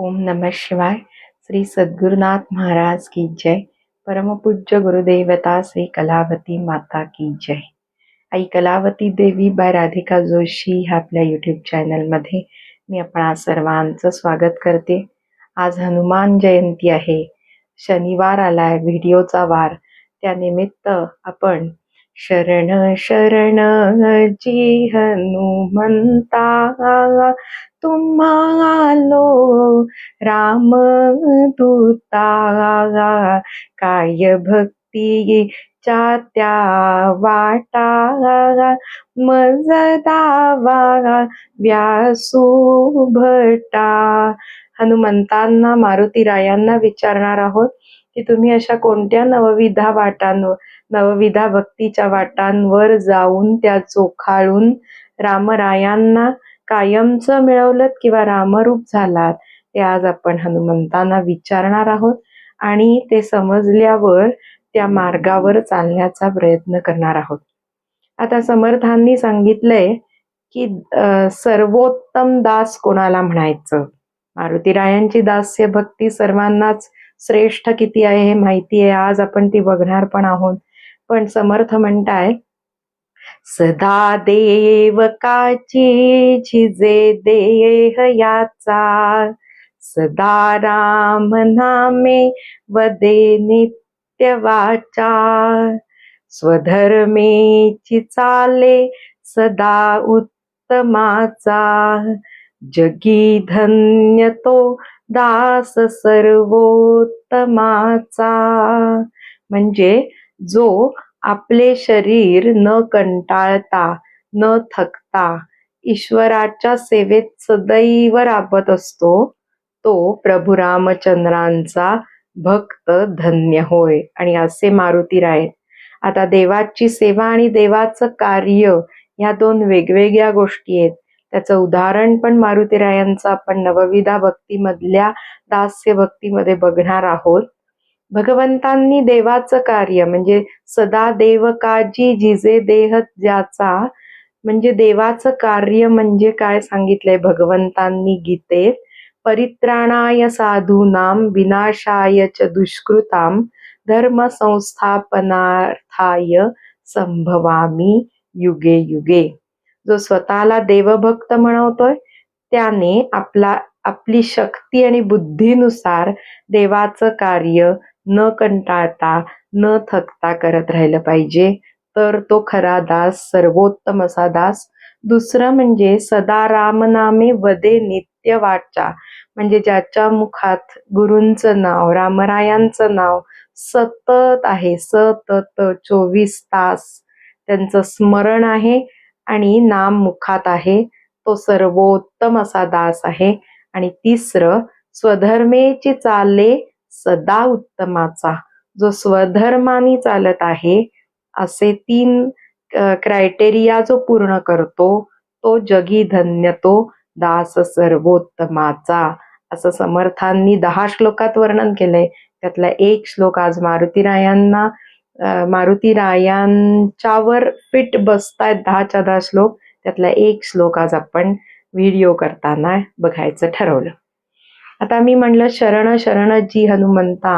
ओम नमः शिवाय। श्री सद्गुरुनाथ महाराज की जय। परमपूज्य गुरुदेवता श्री कलावती माता की जय। आई कलावती देवी बाय राधिका जोशी ह्या आपल्या यूट्यूब चॅनलमध्ये मी आपणा सर्वांचं स्वागत करते. आज हनुमान जयंती आहे. शनिवार आलाय व्हिडिओचा वार. त्यानिमित्त आपण शरण शरण जी हनुमंता तुम्हालो राम दूता काय भक्ती त्या वाटा मजदावा व्यासू भटा. हनुमंतांना मारुतीरायांना विचारणार आहोत की तुम्ही अशा कोणत्या नवविधा वाटांवर नवविधा भक्तीच्या वाटांवर जाऊन त्या चोखाळून रामरायांना कायमचं मिळवलं किंवा रामरूप झालात ते आज आपण हनुमंतांना विचारणार आहोत. आणि ते समजल्यावर त्या मार्गावर चालण्याचा प्रयत्न करणार आहोत. आता समर्थांनी सांगितलंय की सर्वोत्तम दास कोणाला म्हणायचं? मारुतीरायांची दास्य भक्ती सर्वांनाच श्रेष्ठ किती आहे हे माहिती आहे. आज आपण ती बघणार पण आहोत. पण समर्थ म्हणताय सदा देवकाची झिजे देह याचा सदा राम नामे वदे नित्य वाचा. स्वधर्मेची चाले सदा उत्तमाचा. जगी धन्य तो दास सर्वोत्तमाचा. म्हणजे जो आपले शरीर न कंटाळता न थकता ईश्वराच्या सेवेत सदैव राबत असतो तो प्रभू रामचंद्रांचा भक्त धन्य होय. आणि असे मारुती राय. आता देवाची सेवा आणि देवाचं कार्य या दोन वेगवेगळ्या गोष्टी आहेत. त्याचं उदाहरण पण मारुतीरायांचं आपण नवविधा भक्तीमधल्या दास्य भक्तीमध्ये बघणार आहोत. भगवंतांनी देवाचं कार्य म्हणजे सदा देव काजी जिजे देह ज्याचा म्हणजे देवाचं कार्य म्हणजे काय सांगितलंय भगवंतांनी गीतेत? परित्राणाय साधूनाम विनाशाय च दुष्कृताम धर्म संस्थापनार्थाय संभवामी युगे युगे. जो स्वतःला देवभक्त म्हणवतोय त्याने आपला आपली शक्ती आणि बुद्धीनुसार देवाचं कार्य न कंटाळता न थकता करत राहिलं पाहिजे. तर तो खरा दास सर्वोत्तम असा दास. दुसरं म्हणजे सदा रामनामे वदे नित्य वाचा म्हणजे ज्याच्या मुखात गुरूंचं नाव रामरायांचं नाव सतत आहे. सतत चोवीस तास त्यांचं स्मरण आहे आणि नाम मुखात आहे. तो सर्वोत्तम असा दास आहे. आणि तिसरं स्वधर्मेची चाले सदा उत्तमाचा जो स्वधर्माने चालत आहे असे तीन क्रायटेरिया जो पूर्ण करतो तो जगी धन्य तो दास सर्वोत्तमाचा. असं समर्थांनी दहा श्लोकात वर्णन केलंय. त्यातला एक श्लोक आज मारुतीरायांना मारुतीरायांच्यावर फिट बसतायत दहाच्या दहा श्लोक. त्यातला एक श्लोक आज आपण व्हिडिओ करताना बघायचं ठरवलं. आता मी म्हणलं शरण शरण जी हनुमंता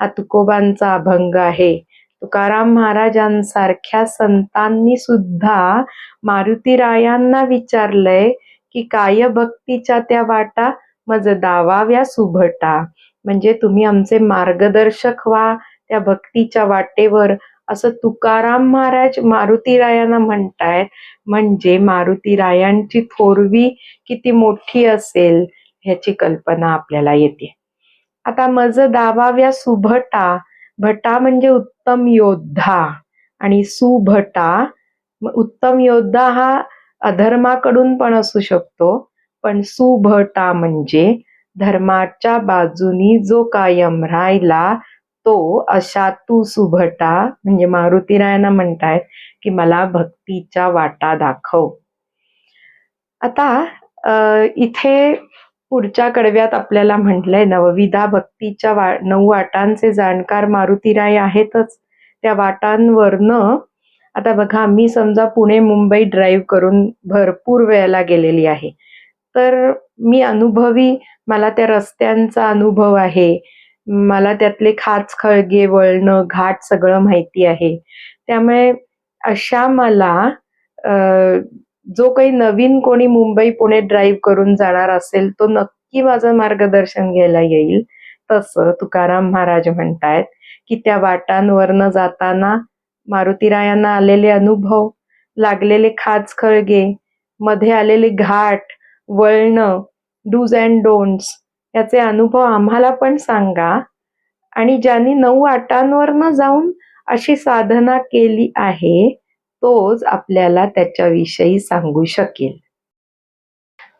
हा तुकोबांचा अभंग आहे. तुकाराम महाराजांसारख्या संतांनी सुद्धा मारुतीरायांना विचारलंय की काय भक्तीच्या त्या वाटा? मज दावाव्या सुभटा. म्हणजे तुम्ही आमचे मार्गदर्शक व्हा त्या भक्तीच्या वाटेवर. असं तुकाराम महाराज मारुतीरायांना म्हणतायत. म्हणजे मारुतीरायांची थोरवी किती मोठी असेल. ह्याची कल्पना आपल्याला येते. आता मज दावाव्या सुभटा भटा म्हणजे उत्तम योद्धा आणि सुभटा उत्तम योद्धा हा अधर्माकडून पण असू शकतो पण सुभटा म्हणजे धर्माच्या बाजूनी जो कायम राहिला तो अशा तू सुभटा म्हणजे मारुतीरायांना म्हणतायत की मला भक्तीच्या वाटा दाखव. आता इथे पुढच्या कडव्यात आपल्याला म्हटलंय नवविधा भक्तीच्या वा नऊ वाटांचे जाणकार मारुतीराय आहेतच. त्या वाटांवरनं आता बघा मी समजा पुणे मुंबई ड्राईव्ह करून भरपूर वेळेला गेलेली आहे. तर मी अनुभवी मला त्या रस्त्यांचा अनुभव आहे. मला त्यातले खाच खळगे वळणं घाट सगळं माहिती आहे. त्यामुळे अशा मला जो काही नवीन कोणी मुंबई पुणे ड्राईव्ह करून जाणार असेल तो नक्की माझं मार्गदर्शन घ्यायला येईल. तसं तुकाराम महाराज म्हणतायत की त्या वाटांवरनं जाताना मारुतीरायांना आलेले अनुभव लागलेले खाच खळगे मध्ये आलेले घाट वळणं डूज अँड डोंट्स याचे अनुभव आम्हाला पण सांगा. आणि ज्यांनी नऊ आटांवरनं जाऊन अशी साधना केली आहे तोच आपल्याला त्याच्याविषयी सांगू शकेल.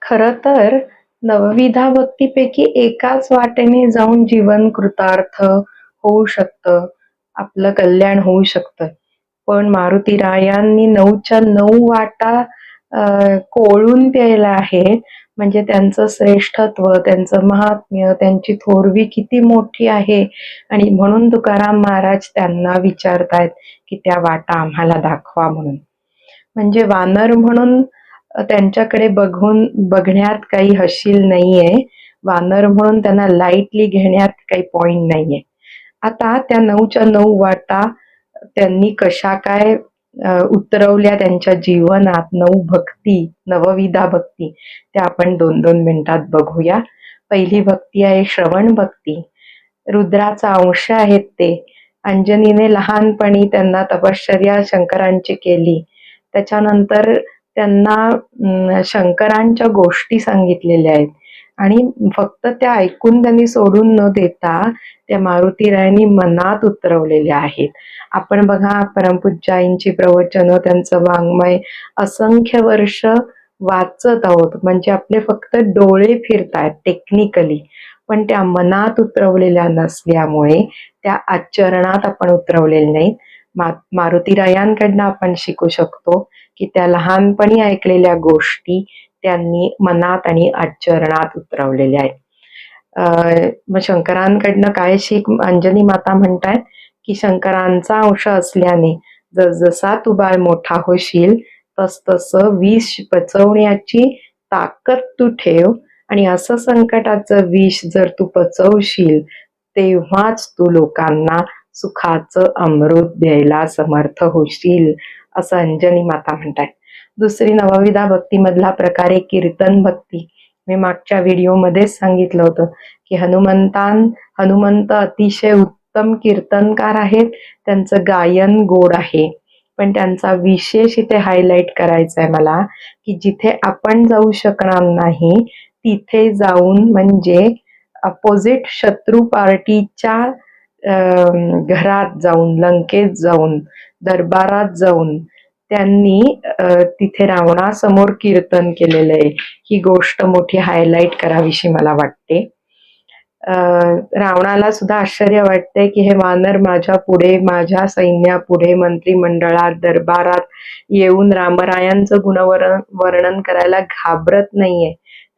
खर तर नवविधा भक्तीपैकी एकाच वाटेने जाऊन जीवन कृतार्थ होऊ शकतं आपलं कल्याण होऊ शकतं. पण मारुती रायांनी नऊच्या नऊ वाटा कोळून प्यायला आहे. म्हणजे त्यांचं श्रेष्ठत्व त्यांचं महात्म्य त्यांची थोरवी किती मोठी आहे. आणि म्हणून तुकाराम महाराज त्यांना विचारतायत की त्या वाटा आम्हाला दाखवा म्हणून. म्हणजे वानर म्हणून त्यांच्याकडे बघून बघण्यात काही हशील नाहीये. वानर म्हणून त्यांना लाईटली घेण्यात काही पॉइंट नाहीये. आता त्या नऊच्या नऊ वाटा त्यांनी कशा काय उतरवल्या त्यांच्या जीवनात नऊ भक्ती नवविधा भक्ती. त्या आपण दोन दोन मिनिटात बघूया. पहिली भक्ती आहे श्रवण भक्ती. रुद्राचा अंश आहेत ते. अंजनीने लहानपणी त्यांना तपश्चर्या शंकरांची केली. त्याच्यानंतर त्यांना शंकरांच्या गोष्टी सांगितलेल्या आहेत. आणि फक्त त्या ऐकून त्यांनी सोडून न देता त्या मारुतीरायांनी मनात उतरवलेल्या आहेत. आपण बघा परमपूज्याईंची प्रवचनं त्यांचं वाङ्मय असंख्य वर्ष वाचत आहोत. म्हणजे आपले फक्त डोळे फिरतायत टेक्निकली पण त्या मनात उतरवलेल्या नसल्यामुळे त्या आचरणात आपण उतरवलेल्या नाहीत. मा मारुतीरायांकडनं आपण शिकू शकतो की त्या लहानपणी ऐकलेल्या गोष्टी त्यांनी मनात आणि आचरणात उतरवलेले आहेत. अं, मग शंकरांकडनं काय शिक अंजनी माता म्हणतायत की शंकरांचा अंश असल्याने जसा तू बाळ मोठा होशील तस तसं विष पचवण्याची ताकद तू ठेव आणि असं संकटाचं विष जर तू पचवशील तेव्हाच तू लोकांना सुखाचं अमृत द्यायला समर्थ होशील असं अंजनी माता म्हणतात दुसरी नवविधा भक्तीमधला प्रकार आहे कीर्तन भक्ती. मी मागच्या व्हिडिओमध्येच सांगितलं होतं की हनुमंतान हनुमंत अतिशय उत्तम कीर्तनकार आहेत त्यांचं गायन गोड आहे. पण त्यांचा विशेष इथे हायलाइट करायचा आहे मला की जिथे आपण जाऊ शकणार नाही तिथे जाऊन म्हणजे अपोजिट शत्रू पार्टीच्या घरात जाऊन लंकेत जाऊन दरबारात जाऊन त्यांनी तिथे रावणासमोर कीर्तन केलेलं आहे. ही गोष्ट मोठी हायलाईट करावीशी मला वाटते. रावणाला सुद्धा आश्चर्य वाटते की हे वानर माझ्या पुढे माझ्या सैन्यापुढे मंत्रिमंडळात दरबारात येऊन रामरायांचं गुणवर्ण वर्णन करायला घाबरत नाहीये.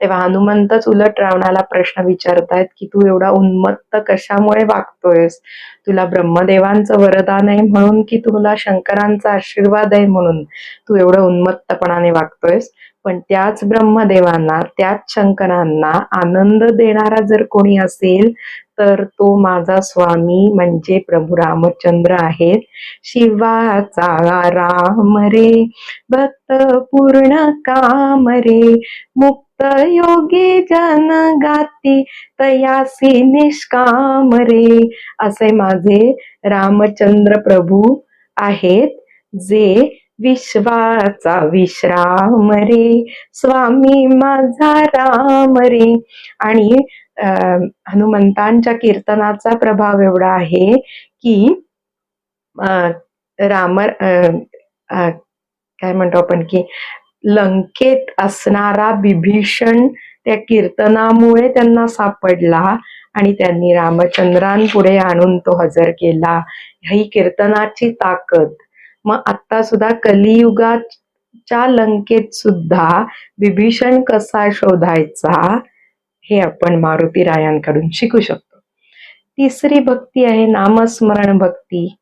तेव्हा हनुमंतच उलट रावणाला प्रश्न विचारतायत की तू एवढा उन्मत्त कशामुळे वागतोयस? तुला ब्रह्मदेवांचं वरदान आहे म्हणून की तुला शंकरांचा आशीर्वाद आहे म्हणून तू एवढं उन्मत्तपणाने वागतोयस? पण त्याच ब्रह्मदेवांना त्याच शंकरांना आनंद देणारा जर कोणी असेल तर तो माझा स्वामी म्हणजे प्रभू रामचंद्र आहेत. शिवाचा राम रे भक्त पूर्ण काम रे. मुक्त योगी जन गाती तयासी निष्काम रे. असे माझे रामचंद्र प्रभू आहेत जे विश्वाचा विश्राम रे. स्वामी माझा राम रे. आणि हनुमंतांच्या कीर्तनाचा प्रभाव एवढा आहे की रामर राम अं, काय म्हणतो आपण की लंकेत असणारा बिभीषण त्या कीर्तनामुळे त्यांना सापडला आणि त्यांनी रामचंद्रांपुढे आणून तो हजर केला. ही कीर्तनाची ताकद. मग आता सुद्धा कलियुगाच्या लंकेत सुद्धा विभीषण कसा शोधायचा? हे आपण मारुती रायांकडून शिकू शकतो. तिसरी भक्ती आहे नामस्मरण भक्ती.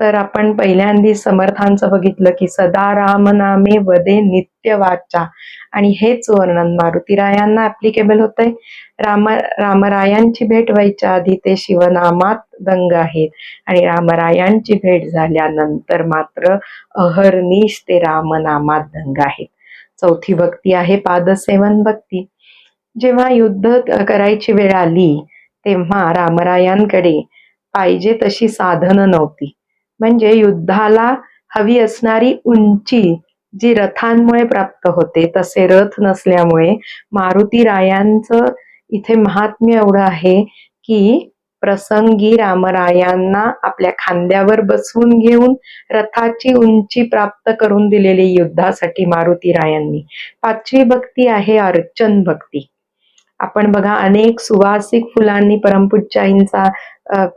तर आपण पहिल्यांदी समर्थांचं बघितलं की सदा राम नामे वदे नित्य वाचा आणि हेच वर्णन मारुतीरायांना ऍप्लिकेबल होतंय. राम रामरायांची भेट व्हायच्या आधी ते शिवनामात दंग आहेत. आणि रामरायांची भेट झाल्यानंतर मात्र अहर्निश ते रामनामात दंग आहेत. चौथी भक्ती आहे पादसेवन भक्ती. जेव्हा युद्ध करायची वेळ आली तेव्हा रामरायांकडे पाहिजे तशी साधनं नव्हती. म्हणजे युद्धाला हवी असणारी उंची जी रथांमुळे प्राप्त होते तसे रथ नसल्यामुळे मारुती रायांचं इथे महात्म्य एवढं आहे की प्रसंगी रामरायांना आपल्या खांद्यावर बसवून घेऊन रथाची उंची प्राप्त करून दिलेली युद्धासाठी मारुती रायांनी. पाचवी भक्ती आहे अर्चन भक्ती. आपण बघा अनेक सुवासिक फुलांनी परमपूज्याईंचा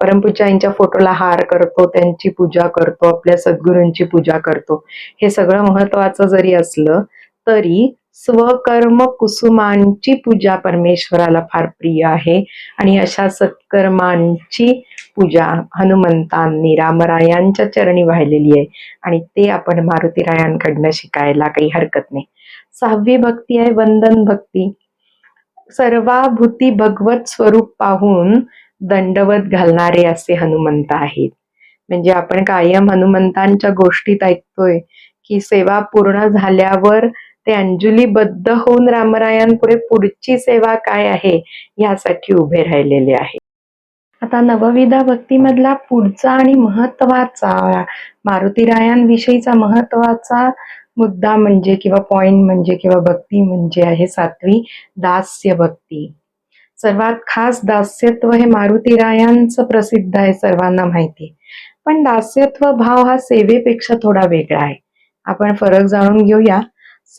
परमपूज्याईंच्या फोटोला हार करतो त्यांची पूजा करतो आपल्या सद्गुरूंची पूजा करतो. हे सगळं महत्वाचं जरी असलं तरी स्वकर्म कुसुमांची पूजा परमेश्वराला फार प्रिय आहे. आणि अशा सत्कर्मांची पूजा हनुमंतांनी रामरायांच्या चरणी वाहिलेली आहे. आणि ते आपण मारुतीरायांकडनं शिकायला काही हरकत नाही. सहावी भक्ती आहे वंदन भक्ती. सर्वाभूती भगवत स्वरूप पाहून दंडवत घालणारे असे हनुमंत आहेत. म्हणजे आपण कायम हनुमंतांच्या गोष्टीत ऐकतोय की सेवा पूर्ण झाल्यावर ते अंजुलीबद्ध होऊन रामरायांपुढे पुढची सेवा काय आहे यासाठी उभे राहिलेले आहे आता नवविधा भक्तीमधला पुढचा आणि महत्त्वाचा मारुतीरायांविषयीचा महत्त्वाचा मुद्दा म्हणजे किंवा पॉइंट म्हणजे किंवा भक्ती म्हणजे आहे सातवी दास्य भक्ती. सर्वात खास दास्यत्व हे मारुतीरायांचं प्रसिद्ध आहे सर्वांना माहिती. पण दास्यत्व भाव हा सेवेपेक्षा थोडा वेगळा आहे. आपण फरक जाणून घेऊया.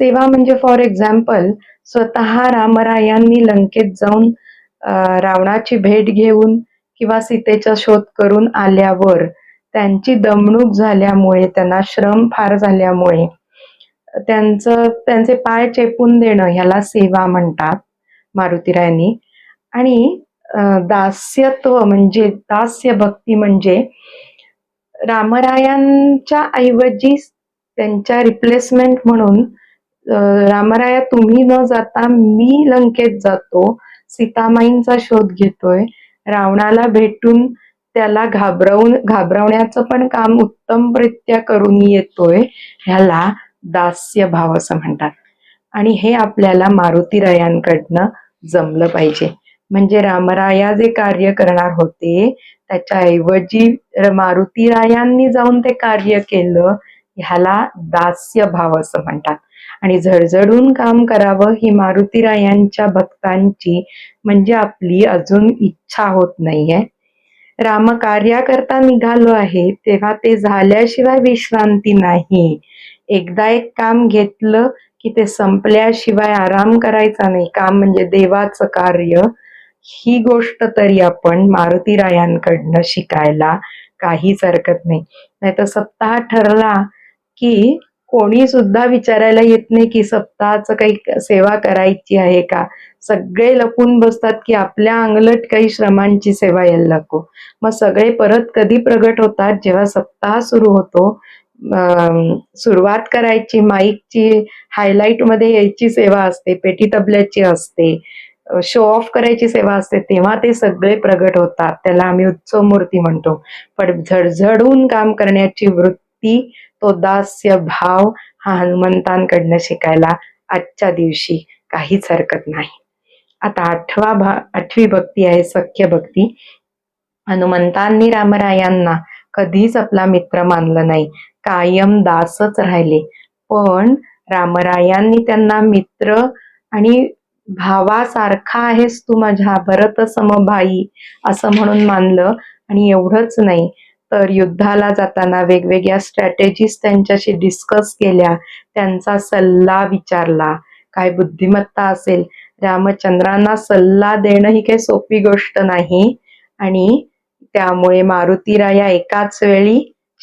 सेवा म्हणजे फॉर एक्झाम्पल स्वतः रामरायांनी लंकेत जाऊन रावणाची भेट घेऊन किंवा सीतेचा शोध करून आल्यावर त्यांची दमणूक झाल्यामुळे त्यांना श्रम फार झाल्यामुळे त्यांचं त्यांचे पाय चेपून देणं ह्याला सेवा म्हणतात मारुतीरायांनी आणि दास्यत्व म्हणजे दास्य भक्ती म्हणजे रामरायांच्या ऐवजी त्यांच्या रिप्लेसमेंट म्हणून रामराया तुम्ही न जाता मी लंकेत जातो सीतामाईंचा शोध घेतोय रावणाला भेटून त्याला घाबरवून घाबरवण्याचं पण काम उत्तमरित्या करून येतोय ह्याला दास्य भाव असं म्हणतात. आणि हे आपल्याला मारुतीरायांकडनं जमलं पाहिजे. म्हणजे रामराया जे कार्य करणार होते त्याच्याऐवजी मारुतीरायांनी जाऊन ते कार्य केलं ह्याला दास्य भाव असं म्हणतात. आणि झडझडून काम करावं ही मारुतीरायांच्या भक्तांची म्हणजे आपली अजून इच्छा होत नाहीये. राम कार्याकरता निघालो आहे तेव्हा ते झाल्याशिवाय विश्रांती नाही. एकदा एक काम घेतलं की ते संपल्याशिवाय आराम करायचा नाही. काम म्हणजे देवाचं कार्य. ही गोष्ट तरी आपण मारुतीरायांकडनं शिकायला काहीच हरकत नाही. नाहीतर सप्ताह ठरला की कोणी सुद्धा विचारायला येत नाही की सप्ताहाचं काही सेवा करायची आहे का? सगळे लपून बसतात की आपल्या अंगलट काही श्रमांची सेवा यायला नको. मग सगळे परत कधी प्रगट होतात? जेव्हा सप्ताह सुरू होतो सुरुवात करायची माईकची हायलाईटमध्ये यायची सेवा असते पेटी तबल्याची असते शो ऑफ करायची सेवा असते तेव्हा ते सगळे प्रगट होतात. त्याला आम्ही उत्सव मूर्ती म्हणतो. पण झडझडून काम करण्याची वृत्ती तो दास्य भाव हा हनुमंतांकडनं शिकायला आजच्या दिवशी काहीच हरकत नाही. आता आठवा भा आठवी भक्ती आहे सख्य भक्ती. हनुमंतांनी रामरायांना कधीच आपला मित्र मानलं नाही. कायम दासच राहिले. पण रामरायांनी त्यांना मित्र आणि भावासारखा आहेस तू माझ्या भरत समभाई असं म्हणून मानलं आणि एवढंच नाही. तर युद्धाला जाताना वेगवेगळ्या स्ट्रॅटेजीज त्यांच्याशी डिस्कस केल्या. त्यांचा सल्ला विचारला. काय बुद्धिमत्ता असेल? रामचंद्रांना सल्ला देणं ही काही सोपी गोष्ट नाही. आणि त्यामुळे मारुतीराया एकाच वेळी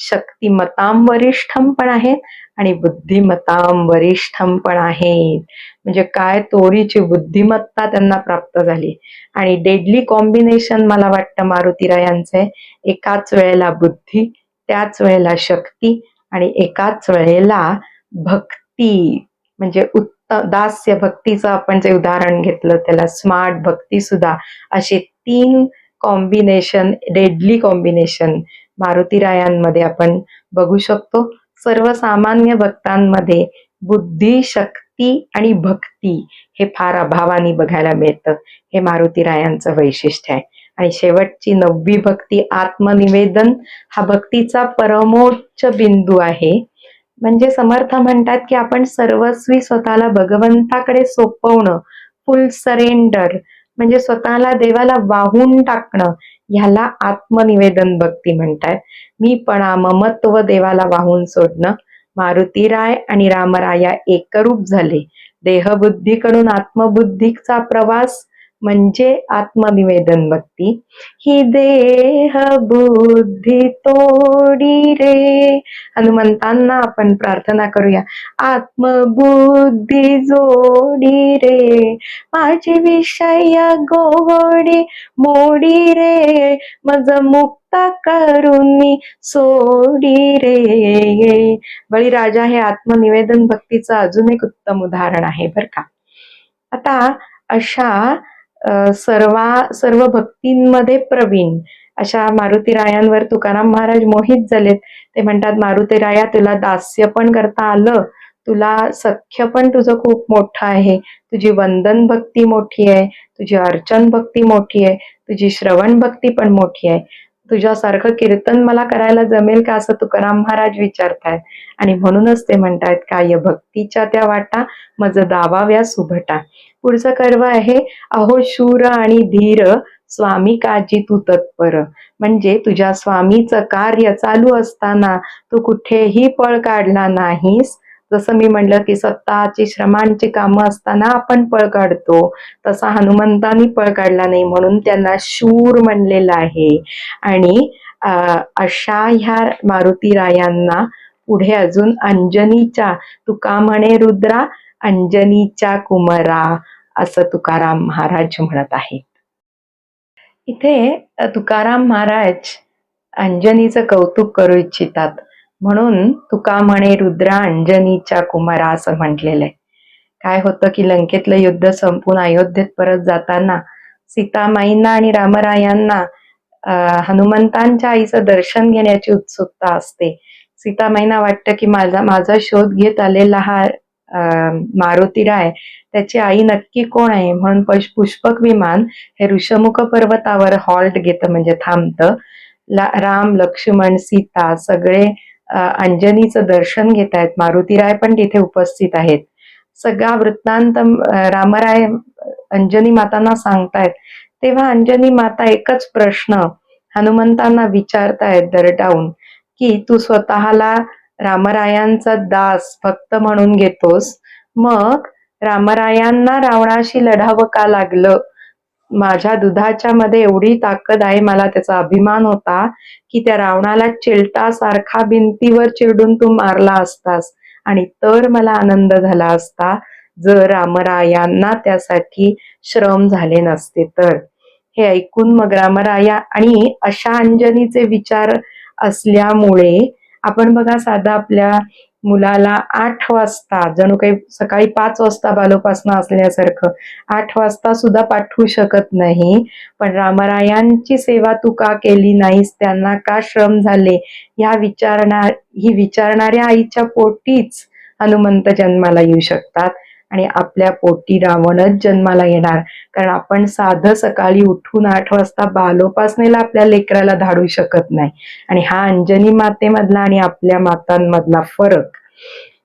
शक्तिमताम वरिष्ठम पण आहेत आणि बुद्धिमतां वरिष्ठम पण आहेत. म्हणजे काय तोरीची बुद्धिमत्ता त्यांना प्राप्त झाली. आणि डेडली कॉम्बिनेशन मला वाटतं मारुतीरायांचे एकाच वेळेला बुद्धी त्याच वेळेला शक्ती आणि एकाच वेळेला भक्ती. म्हणजे उत्त दास्य भक्तीचं आपण जे उदाहरण घेतलं त्याला स्मार्ट भक्ती सुद्धा. असे तीन कॉम्बिनेशन डेडली कॉम्बिनेशन मारुतीरायांमध्ये आपण बघू शकतो. सर्वसामान्य भक्तांमध्ये बुद्धी शक्ती आणि भक्ती हे फार अभावाने बघायला मिळतं. हे मारुतीरायांचं वैशिष्ट्य आहे. आणि शेवटची नववी भक्ती आत्मनिवेदन हा भक्तीचा परमोच्च बिंदू आहे. म्हणजे समर्थ म्हणतात की आपण सर्वस्वी स्वतःला भगवंताकडे सोपवणं फुल सरेंडर म्हणजे स्वतःला देवाला वाहून टाकणं ह्याला आत्मनिवेदन भक्ती म्हणतात मीपणा ममत्व देवाला वाहून सोडणं मारुतीराय आणि रामराया एकरूप झाले. देहबुद्धीकडून आत्मबुद्धीचा प्रवास म्हणजे आत्मनिवेदन भक्ती. ही देह बुद्धी तोडी रे. हनुमंतांना आपण प्रार्थना करूया. आत्मबुद्धी जोडी रे. माझी विषय गोडी मोडी रे. मज मुक्त करून सोडी रे. बळीराजा हे आत्मनिवेदन भक्तीचं अजून एक उत्तम उदाहरण आहे बर का. आता अशा सर्वा सर्व भक्तींमध्ये प्रवीण. अशा मारुतीरायांवर तुकाराम महाराज मोहित झालेत. ते म्हणतात मारुतीराया तुला दास्य पण करता आलं. तुला सख्य पण तुझं खूप मोठं आहे. तुझी वंदन भक्ती मोठी आहे. तुझी अर्चन भक्ती मोठी आहे. तुझी श्रवण भक्ती पण मोठी आहे. तुझ्यासारखं कीर्तन मला करायला जमेल का असं तुकाराम महाराज विचारतायत. आणि म्हणूनच ते म्हणतायत काय भक्तीच्या त्या वाटा मज दावाव्या सुभटा. पुढचं कर्व आहे अहो शूर आणि धीर स्वामी काजी तू तत्पर. म्हणजे तुझ्या स्वामीचं कार्य चालू असताना तू कुठेही पळ काढला नाहीस. जसं मी म्हणलं की सत्ताची श्रमांची कामं असताना आपण पळ काढतो तसा हनुमंतानी पळ काढला नाही म्हणून त्यांना शूर म्हणलेलं आहे. आणि अशा ह्या मारुती रायांना पुढे अजून अंजनीच्या तुका म्हणे रुद्रा अंजनीच्या कुमरा असं तुकाराम महाराज म्हणत आहेत. इथे तुकाराम महाराज अंजनीचं कौतुक करू इच्छितात. म्हणून तुका म्हणे रुद्रा अंजनीच्या कुमारा असं म्हटलेलं आहे काय होतं की लंकेतलं युद्ध संपून अयोध्येत परत जाताना सीतामाईंना आणि रामरायांना हनुमंतांच्या आईचं दर्शन घेण्याची उत्सुकता असते. सीतामाईंना वाटतं की माझा माझा शोध घेत आलेला हा मारुती मारुतीराय त्याची आई नक्की कोण आहे? म्हणून पश- पुष्पक विमान हे ऋषमुख पर्वतावर हॉल्ट घेतं म्हणजे थांबतं. राम लक्ष्मण सीता सगळे अंजनीचं दर्शन घेत आहेत. मारुतीराय पण तिथे उपस्थित आहेत. सगळा वृत्तांत रामराय अंजनी मातांना सांगतायत. तेव्हा अंजनी माता एकच प्रश्न हनुमंतांना विचारतायत दरडावून की तू स्वतःला रामरायांचा दास भक्त म्हणून घेतोस. मग रामरायांना रावणाशी लढावं का लागलं? माझ्या दुधाच्या मध्ये एवढी ताकद आहे मला त्याचा अभिमान होता की त्या रावणाला चिलटासारखा भिंतीवर चिरडून तू मारला असतास आणि तर मला आनंद झाला असता जर रामरायांना त्यासाठी श्रम झाले नसते तर. हे ऐकून मग रामराया आणि अशा अंजनीचे विचार असल्यामुळे आपण बघा साधा आपल्या मुलाला आठ वाजता जणू काही सकाळी पाच वाजता बालोपासना असल्यासारखं आठ वाजता सुद्धा पाठवू शकत नाही. पण रामरायांची सेवा तू का केली नाहीस? त्यांना का श्रम झाले? ह्या विचारणार ही विचारणाऱ्या आईच्या पोटीच हनुमंत जन्माला येऊ शकतात. आणि आपल्या पोटी रावणच जन्माला येणार. कारण आपण साधं सकाळी उठून आठ वाजता बालोपासनेला आपल्या लेकराला धाडू शकत नाही. आणि हा अंजनी मातेमधला आणि आपल्या मातांमधला फरक.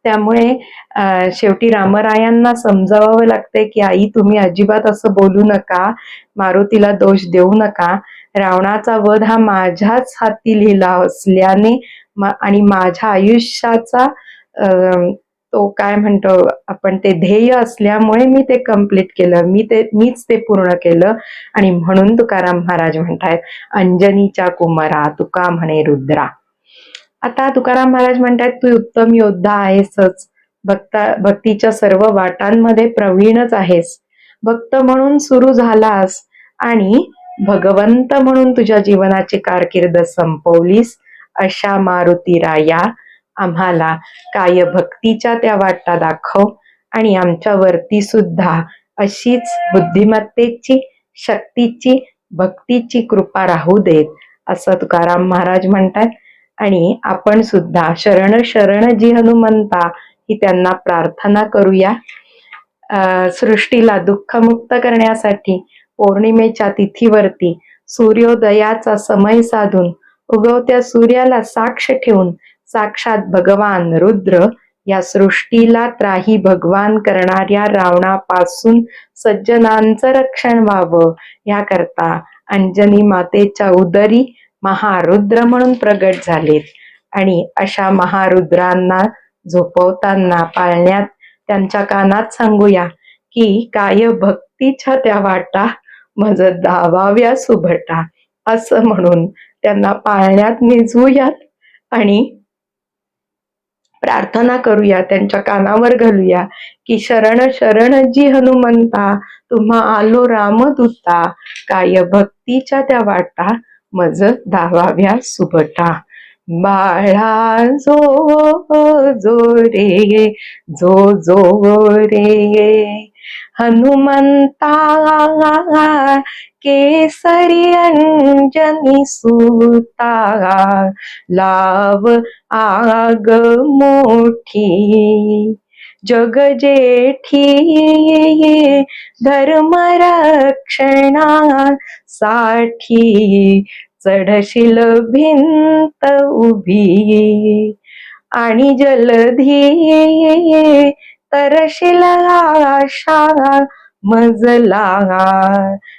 त्यामुळे अं, शेवटी रामरायांना समजावावं लागतंय की आई तुम्ही अजिबात असं बोलू नका. मारुतीला दोष देऊ नका. रावणाचा वध हा माझ्याच हाती लिहिला असल्याने मा, आणि माझ्या आयुष्याचा अं, तो काय म्हणतो आपण ते ध्येय असल्यामुळे मी ते कंप्लीट केलं. मी ते मीच ते पूर्ण केलं. आणि म्हणून तुकाराम महाराज म्हणतायत अंजनीच्या कुमारा तुका म्हणे रुद्रा. आता तुकाराम महाराज म्हणतायत तू उत्तम योद्धा आहेसच. भक्ता भक्तीच्या सर्व वाटांमध्ये प्रवीणच आहेस. भक्त म्हणून सुरू झालास आणि भगवंत म्हणून तुझ्या जीवनाची कारकीर्द संपवलीस. अशा मारुती राया आम्हाला काय भक्तीच्या त्या वाटा दाखव आणि आमच्यावरती सुद्धा अशीच बुद्धिमत्तेची शक्तीची भक्तीची कृपा राहू देत असं तुकाराम महाराज म्हणतात. आणि आपण सुद्धा शरण शरण जी हनुमंता ही त्यांना प्रार्थना करूया. अं, सृष्टीला दुःखमुक्त करण्यासाठी पौर्णिमेच्या तिथीवरती सूर्योदयाचा समय साधून उगवत्या सूर्याला साक्ष ठेवून साक्षात भगवान रुद्र या सृष्टीला त्राही भगवान करणाऱ्या रावणापासून सज्जनांचं रक्षण व्हावं याकरता अंजनी मातेच्या उदरी महारुद्र म्हणून प्रगट झालेत. आणि अशा महारुद्रांना झोपवताना पाळण्यात त्यांच्या कानात सांगूया की काय भक्तीच्या त्या वाटा मज दावाव्या सुभटा असं म्हणून त्यांना पाळण्यात निजवूयात आणि प्रार्थना करूया त्यांच्या कानावर घालूया की शरण शरण जी हनुमंता तुम्हा आलो रामदूता काय भक्तीच्या त्या वाटा मज धावाव्या सुबटा बाळा जो जो रे जो जो रे. हनुमंता केसरी अंजनी सुता लाव आग मोठी जग जेठी धर्म रक्षणा साठी चढशील भिंत उभी. आणि जलधी तरशील मजला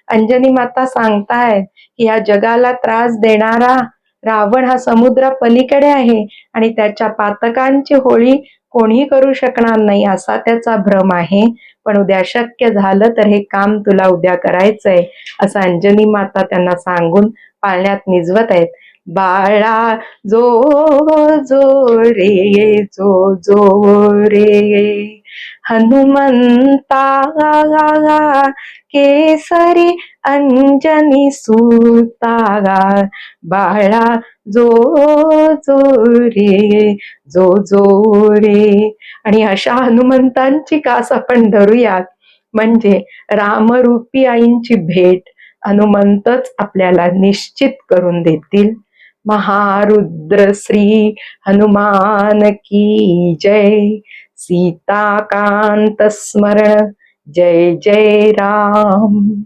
अंजनी माता सांगतायत की या जगाला त्रास देणारा रावण हा समुद्र पलीकडे आहे आणि त्याच्या पातकांची होळी कोणी करू शकणार नाही असा त्याचा भ्रम आहे. पण उद्या शक्य झालं तर हे काम तुला उद्या करायचंय असं अंजनी माता त्यांना सांगून पाळण्यात निजवत आहेत. बाळा जो जो रे जो जो रे हनुमंता केसरी अंजनी सुता बाळा जो जो रे जो जो रे आणि अशा हनुमंतांची कास आपण धरूयात. म्हणजे रामरूपी आईंची भेट हनुमंतच आपल्याला निश्चित करून देतील. महारुद्र श्री हनुमान की जय। सीताकांत स्मरण जय जय राम।